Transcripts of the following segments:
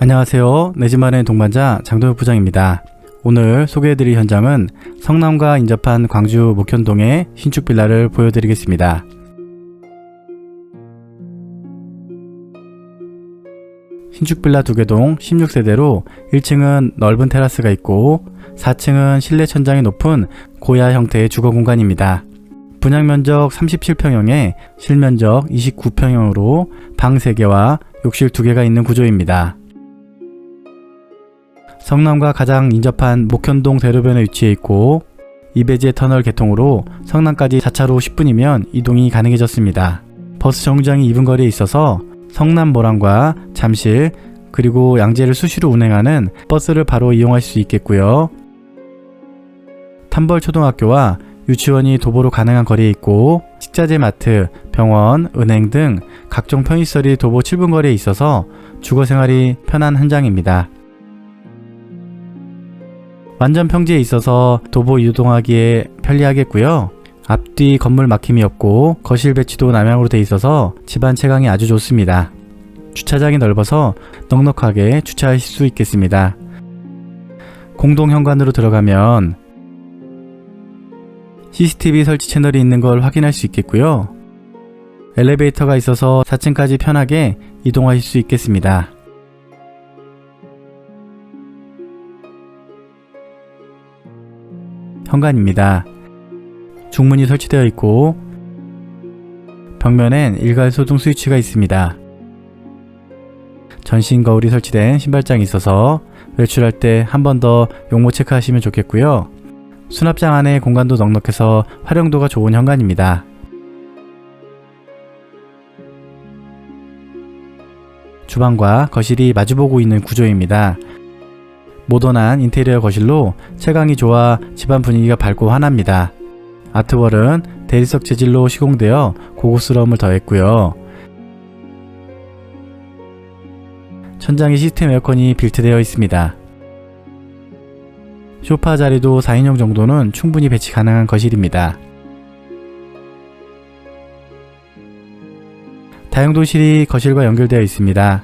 안녕하세요. 내 집만의 동반자 장동혁 부장입니다. 오늘 소개해드릴 현장은 성남과 인접한 광주 목현동의 신축 빌라를 보여드리겠습니다. 신축 빌라 두 개동 16세대로 1층은 넓은 테라스가 있고 4층은 실내 천장이 높은 고야 형태의 주거 공간입니다. 분양 면적 37평형에 실면적 29평형으로 방 3개와 욕실 2개가 있는 구조입니다. 성남과 가장 인접한 목현동 대로변에 위치해 있고 이배제 터널 개통으로 성남까지 4차로 10분이면 이동이 가능해졌습니다. 버스 정류장이 2분 거리에 있어서 성남 모란과 잠실 그리고 양재를 수시로 운행하는 버스를 바로 이용할 수 있겠고요. 탐벌 초등학교와 유치원이 도보로 가능한 거리에 있고 식자재 마트, 병원, 은행 등 각종 편의시설이 도보 7분 거리에 있어서 주거 생활이 편한 현장입니다. 완전 평지에 있어서 도보 이동하기에 편리하겠고요. 앞뒤 건물 막힘이 없고 거실 배치도 남향으로 돼 있어서 집안 채광이 아주 좋습니다. 주차장이 넓어서 넉넉하게 주차하실 수 있겠습니다. 공동 현관으로 들어가면 CCTV 설치 채널이 있는 걸 확인할 수 있겠고요. 엘리베이터가 있어서 4층까지 편하게 이동하실 수 있겠습니다. 현관입니다. 중문이 설치되어 있고 벽면엔 일괄 소등 스위치가 있습니다. 전신 거울이 설치된 신발장이 있어서 외출할 때 한 번 더 용모 체크하시면 좋겠고요. 수납장 안에 공간도 넉넉해서 활용도가 좋은 현관입니다. 주방과 거실이 마주보고 있는 구조입니다. 모던한 인테리어 거실로 채광이 좋아 집안 분위기가 밝고 환합니다. 아트월은 대리석 재질로 시공되어 고급스러움을 더했고요. 천장에 시스템 에어컨이 빌트되어 있습니다. 소파 자리도 4인용 정도는 충분히 배치 가능한 거실입니다. 다용도실이 거실과 연결되어 있습니다.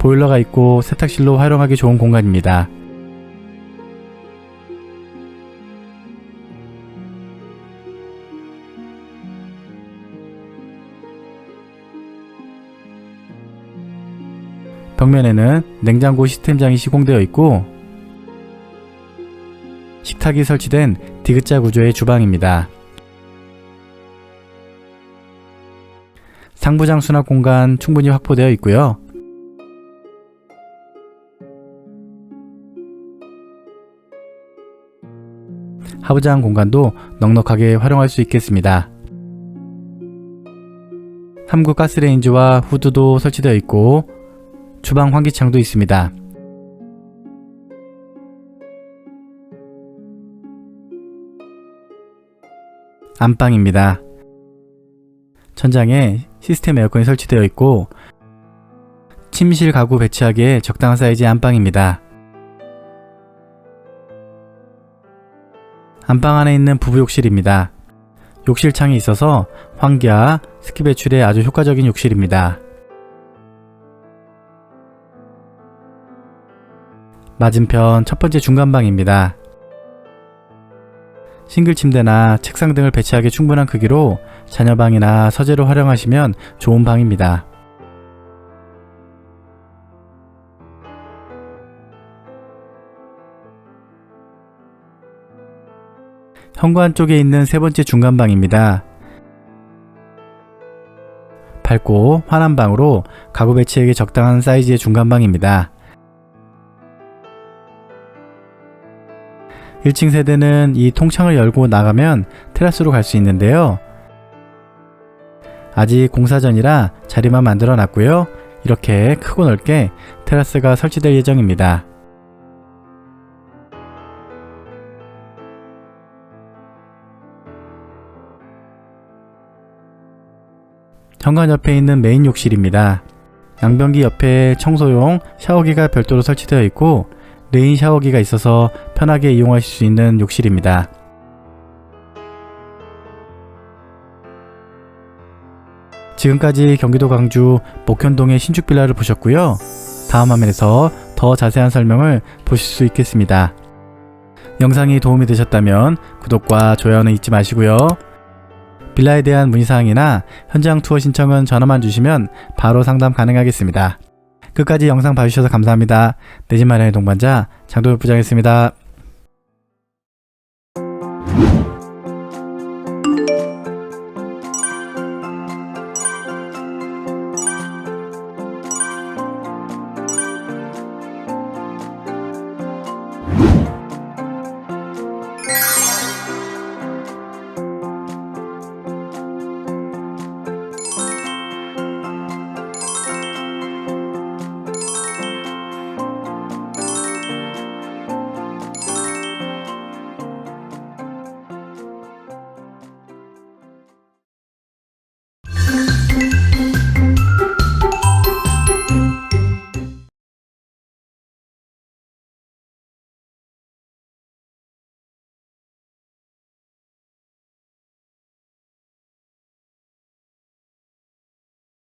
보일러가 있고 세탁실로 활용하기 좋은 공간입니다. 벽면에는 냉장고 시스템장이 시공되어 있고 식탁이 설치된 디귿자 구조의 주방입니다. 상부장 수납 공간 충분히 확보되어 있고요. 하부장 공간도 넉넉하게 활용할 수 있겠습니다. 3구 가스레인지와 후드도 설치되어 있고 주방 환기창도 있습니다. 안방입니다. 천장에 시스템 에어컨이 설치되어 있고 침실 가구 배치하기에 적당한 사이즈의 안방입니다. 안방 안에 있는 부부 욕실입니다. 욕실 창이 있어서 환기와 습기 배출에 아주 효과적인 욕실입니다. 맞은편 첫 번째 중간방입니다. 싱글 침대나 책상 등을 배치하기 충분한 크기로 자녀방이나 서재로 활용하시면 좋은 방입니다. 현관 쪽에 있는 세 번째 중간방입니다. 밝고 환한 방으로 가구 배치에게 적당한 사이즈의 중간방입니다. 1층 세대는 이 통창을 열고 나가면 테라스로 갈 수 있는데요. 아직 공사 전이라 자리만 만들어 놨고요. 이렇게 크고 넓게 테라스가 설치될 예정입니다. 현관 옆에 있는 메인 욕실입니다. 양변기 옆에 청소용 샤워기가 별도로 설치되어 있고 레인 샤워기가 있어서 편하게 이용하실 수 있는 욕실입니다. 지금까지 경기도 광주 목현동의 신축 빌라를 보셨고요. 다음 화면에서 더 자세한 설명을 보실 수 있겠습니다. 영상이 도움이 되셨다면 구독과 좋아요는 잊지 마시고요. 빌라에 대한 문의사항이나 현장 투어 신청은 전화만 주시면 바로 상담 가능하겠습니다. 끝까지 영상 봐주셔서 감사합니다. 내 집 마련의 동반자 장도엽 부장이었습니다.